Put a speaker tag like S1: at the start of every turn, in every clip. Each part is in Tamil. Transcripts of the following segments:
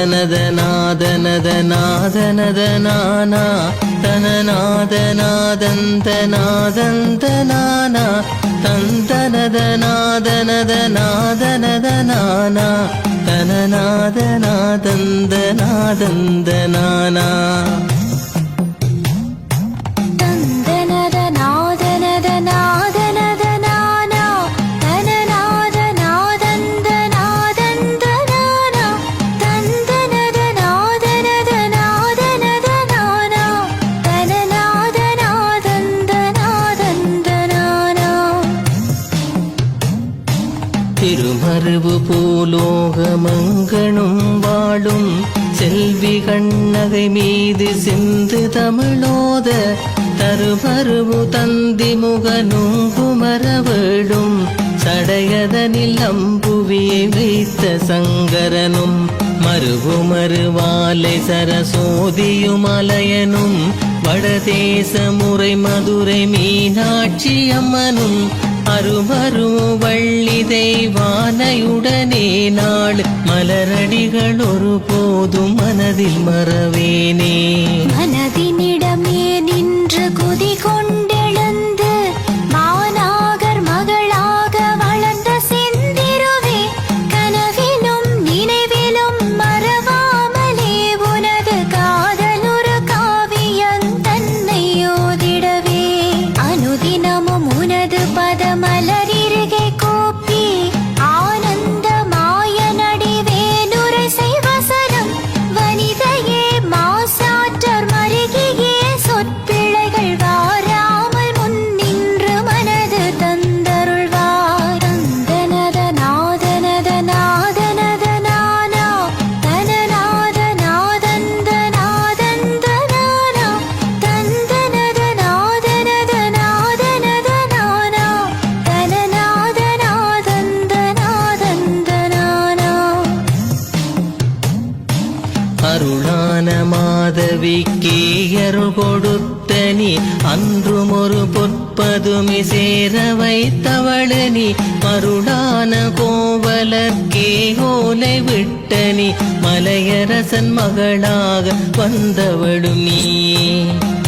S1: நாதனத நாதனத நாதனத நானா தனநாத நாதந்த நாதந்த நானா தந்தனத நாதனத நாதனத நானா தனநாத நாதந்த நாதந்த நானா திருமருவு பூலோகமங்கணும் வாழும் செல்வி கண்ணகை மீது சிந்து தமிழோத தருமருவு தந்தி முகனும் குமரவேடும் சடையதனில் அம்புவியை வைத்த சங்கரனும் மருவு மறுவாலை சரசோதியும் வடதேச முறை மதுரை மீனாட்சி அம்மனும் அருமரும் வள்ளி தெய்வானையுடனே நாள் மலரடிகள் ஒரு போதும் மனதில் மறவேனே. மனதினில் மாதவிக்கே அருள் கொடுத்த நீ அன்றும் ஒரு பொற்பதுமி சேர வைத்தவள நீ மருளான கோவலர்க்கே ஓலை விட்ட நீ மலையரசன் மகளாக வந்தவளும் நீ.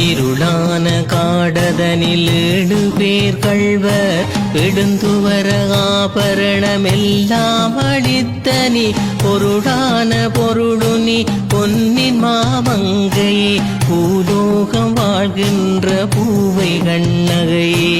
S1: இருளான காடதனில் ஏழு பேர் கள்வர் விடுந்துவர ஆபரணமெல்லாம் அளித்த நீ பொருளான பொருளுனி பொன்னின் மாமங்க கண்ணகையே பூலோகம் வாழ்கின்ற பூவை கண்ணகையே